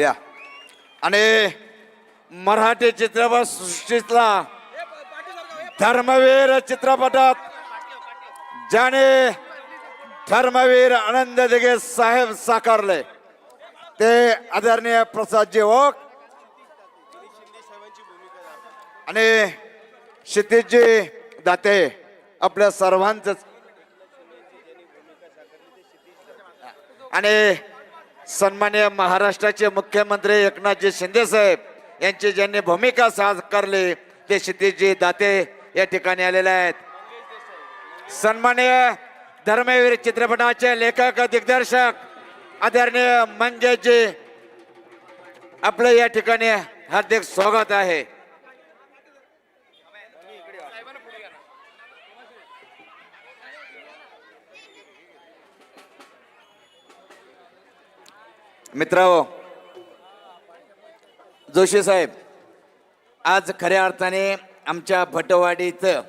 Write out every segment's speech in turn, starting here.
या. आणि मराठी चित्रपट सृष्टीतला धर्मवीर चित्रपटात ज्याने धर्मवीर आनंद दिगे साहेब साकारले. ते आदरणीय प्रसादजी ओक. आणि क्षितिजी दाते आपल्या सर्वांच आणि सन्मान्य महाराष्ट्राचे मुख्यमंत्री एकनाथजी शिंदे साहेब यांची ज्यांनी भूमिका साकारली ते क्षितिजी दाते या ठिकाणी आलेले आहेत. सन्मान्य धर्मवीर चित्रपटाचे लेखक दिग्दर्शक आदरणीय मंगेशजी आपलं या ठिकाणी हार्दिक स्वागत आहे. मित्राओ जोशी साहेब आज खऱ्या अर्थाने आमच्या भटवाडीचं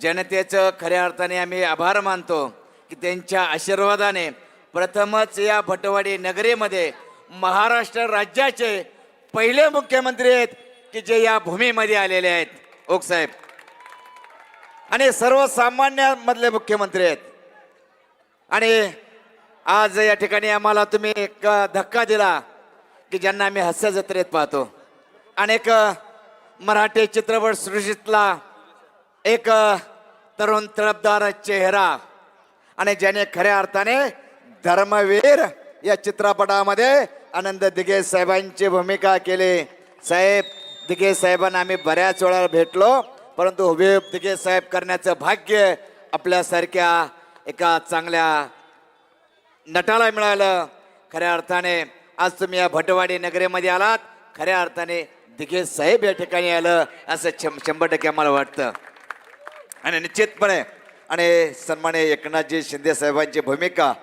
जनतेचं खऱ्या अर्थाने आम्ही आभार मानतो की त्यांच्या आशीर्वादाने प्रथमच या भटवाडी नगरीमध्ये महाराष्ट्र राज्याचे पहिले मुख्यमंत्री आहेत की जे या भूमीमध्ये आलेले आहेत. ओक साहेब. आणि सर्वसामान्यांमधले मुख्यमंत्री आहेत. आणि आज या ठिकाणी आम्हाला तुम्ही एक धक्का दिला की ज्यांना आम्ही हास्य जत्रेत पाहतो अनेक मराठी चित्रपट सृष्टीतला एक तरुण तळपदार चेहरा आणि ज्याने खऱ्या अर्थाने धर्मवीर या चित्रपटामध्ये आनंद दिगे साहेबांची भूमिका केली. साहेब दिगे साहेबांना आम्ही बऱ्याच वेळा भेटलो परंतु हुबेब दिगे साहेब करण्याचं भाग्य आपल्यासारख्या एका चांगल्या नटाला मिळालं. खऱ्या अर्थाने आज तुम्ही या भटवाडी नगरीमध्ये आलात. खऱ्या अर्थाने दिघे साहेब या ठिकाणी आलं असं शं- शंभर टक्के आम्हाला वाटतं. आणि निश्चितपणे आणि सन्मान्य एकनाथजी शिंदे साहेबांची भूमिका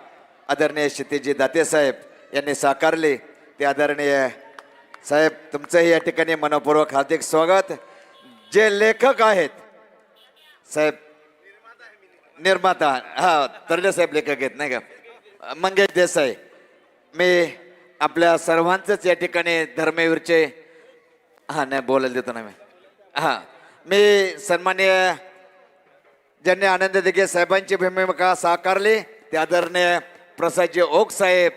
आदरणीय क्षितिजी दाते साहेब यांनी साकारली. ते आदरणीय साहेब तुमचंही या ठिकाणी मनपूर्वक हार्दिक स्वागत. जे लेखक आहेत साहेब निर्माता हा तरडे साहेब लेखक आहेत नाही का? मंगेश देसाई मी आपल्या सर्वांचंच या ठिकाणी धर्मवीरचे हां नाही बोलायला देतो ना मी. हां मी सन्मान्य ज्यांनी आनंद दिगे साहेबांची भूमिका साकारली ते आदरणीय प्रसादजी ओक साहेब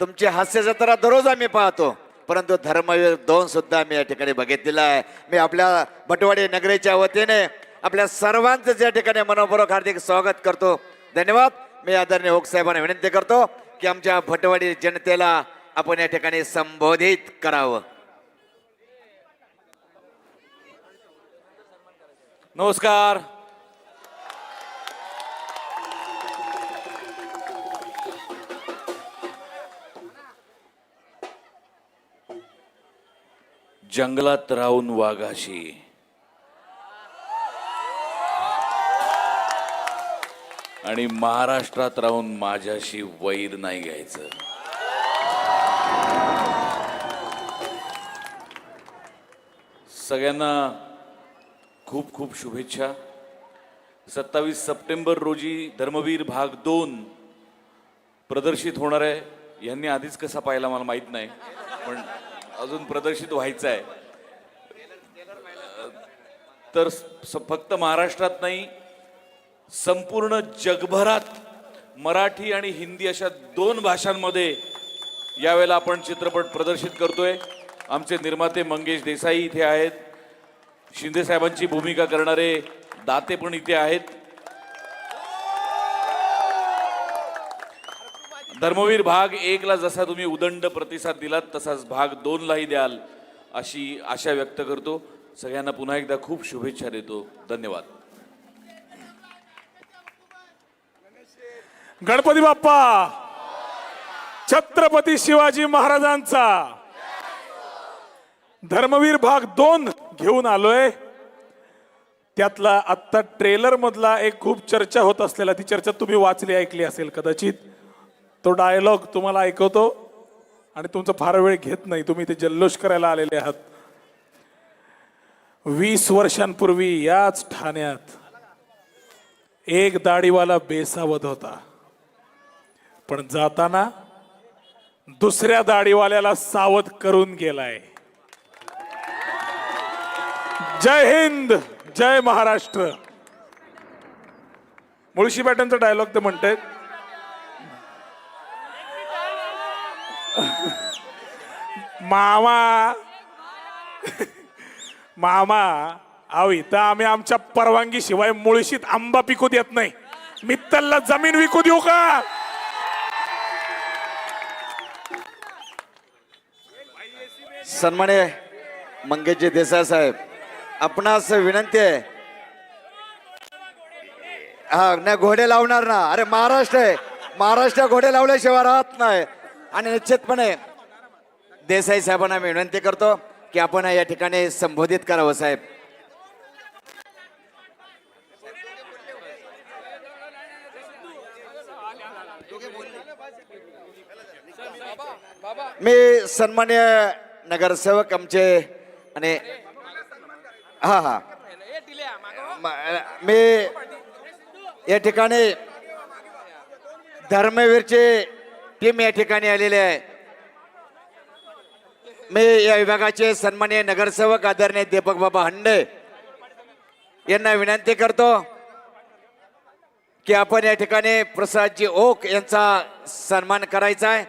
तुमची हास्य जत्रा दररोज आम्ही पाहतो परंतु धर्मवीर दोन सुद्धा मी या ठिकाणी बघितलेला आहे. मी आपल्या भटवाडी नगरीच्या वतीने आपल्या सर्वांचंच या ठिकाणी मनपूर्वक हार्दिक स्वागत करतो. धन्यवाद. मी आदरणीय ओक साहेबांना विनंती करतो की आमच्या भटवाडी जनतेला आपण या ठिकाणी संबोधित करावं. नमस्कार. जंगलात राहून वाघाशी आणि महाराष्ट्रात राहून माझ्याशी वैर नाही घ्यायचं. सगळ्यांना खूप खूप शुभेच्छा. सत्तावीस सप्टेंबर रोजी धर्मवीर भाग दोन प्रदर्शित होणार आहे. यांनी आधीच कसा पाहिला मला माहीत नाही पण अजून प्रदर्शित व्हायचं आहे. तर फक्त महाराष्ट्रात नाही संपूर्ण जगभरात मराठी आणि हिंदी अशा दोन भाषांमध्ये यावेळेला आपण चित्रपट प्रदर्शित करतोय. आमचे निर्माते मंगेश देसाई इथे आहेत. शिंदेसाहेबांची भूमिका करणारे दाते पण इथे आहेत. धर्मवीर भाग एकला जसा तुम्ही उदंड प्रतिसाद दिलात तसाच भाग दोनलाही द्याल अशी आशा व्यक्त करतो. सगळ्यांना पुन्हा एकदा खूप शुभेच्छा देतो. धन्यवाद. गणपती बाप्पा. छत्रपती शिवाजी महाराजांचा. धर्मवीर भाग दोन घेऊन आलोय. त्यातला आत्ता ट्रेलर मधला एक खूप चर्चा होत असलेला ती चर्चा तुम्ही वाचली ऐकली असेल कदाचित. तो डायलॉग तुम्हाला ऐकवतो. आणि तुमचा फार वेळ घेत नाही तुम्ही ते जल्लोष करायला आलेले आहात. वीस वर्षांपूर्वी याच ठाण्यात एक दाढीवाला बेसावत होता. पण जाताना दुसऱ्या दाढीवाल्याला सावध करून गेलाय. जय हिंद जय महाराष्ट्र. मुळशी पॅटर्नचा डायलॉग ते म्हणतायत. मामा मामा अहो इथं आम्ही आमच्या परवानगी शिवाय मुळशीत आंबा पिकू देत नाही. मित्तलला जमीन विकू देऊ का? सन्मान्य मंगेशजी देसाई साहेब आपणास विनंती आहे. हा नाही घोडे लावणार ना. अरे महाराष्ट्र आहे. महाराष्ट्र घोडे लावल्याशिवाय राहत नाही. आणि निश्चितपणे देसाई साहेबांना मी विनंती करतो की आपण या ठिकाणी संबोधित करावं साहेब. मी सन्मान्य नगरसेवक आमचे आणि हा हा. मी या ठिकाणी धर्मवीरची टीम या ठिकाणी आलेली आहे. मी या विभागाचे सन्मान्य नगरसेवक आदरणीय दीपक बाबा हंडे यांना विनंती करतो की आपण या ठिकाणी प्रसादजी ओक यांचा सन्मान करायचा आहे.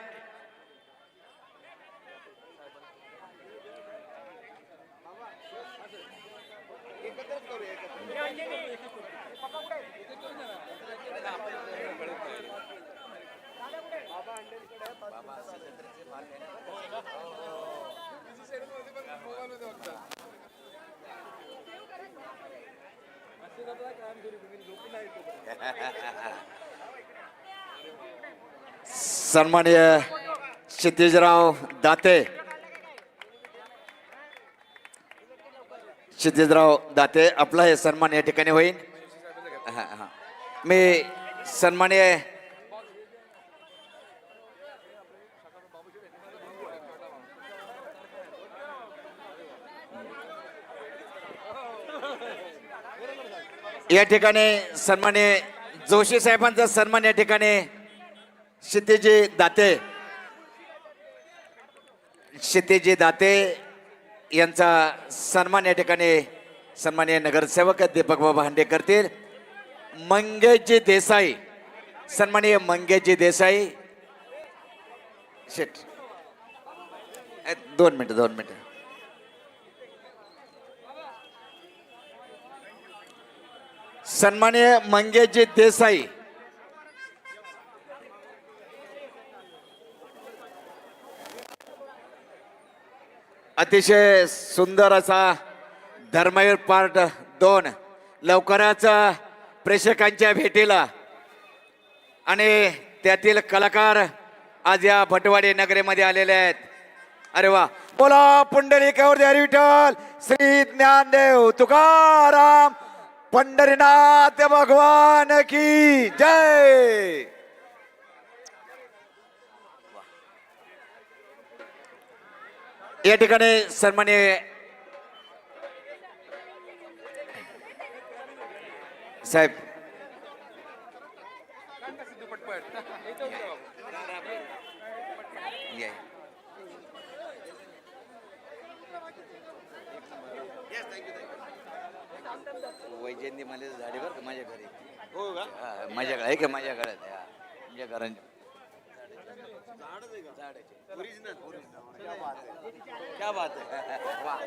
सन्मान्य क्षितिजराव दाते क्षितिजराव दाते आपला हे सन्मान या ठिकाणी होईल हा, हा. मी सन्मान्य या ठिकाणी सन्मान्य जोशी साहेबांचा सन्मान या ठिकाणी क्षितिजी दाते क्षितिजी दाते यांचा सन्मान या ठिकाणी सन्मान्य नगरसेवक दीपक बाबा हांडे करतील. मंगेशजी देसाई सन्माननीय मंगेशजी देसाई. शेट. दोन मिनटं दोन मिनटं. सन्माननीय मंगेशजी देसाई. अतिशय सुंदर असा धर्मवीर पार्ट दोन लवकरच प्रेक्षकांच्या भेटीला. आणि त्यातील कलाकार आज या भटवाडी नगरीमध्ये आलेले आहेत. अरे वा. बोला पुंडली कवर विठ्ठल श्री ज्ञानदेव तुकाराम पंढरीनाथ भगवान की जय या ठिकाणी सन्मान्य साहेब Yeah. वैजयंती मध्ये झाडे बरं का माझ्या घरी? हो का? माझ्याकडे आहे का माझ्या घरात हा. माझ्या घरात क्या बात है वाह.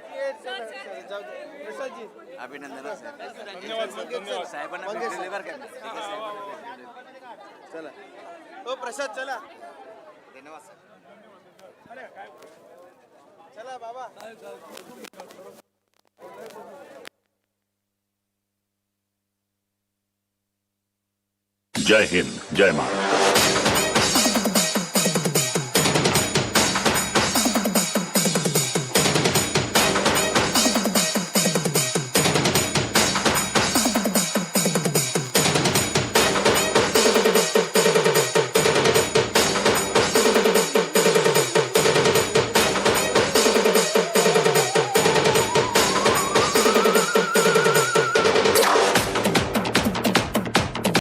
अभिनंदन हा, साहेब साहेबांना भेटलेले बरं का. ठीक आहे, साहेबांना भेटलेले. चला. हो प्रसाद चला. धन्यवाद सर. चला बाबा. जय हिंद जय महाराष्ट्र.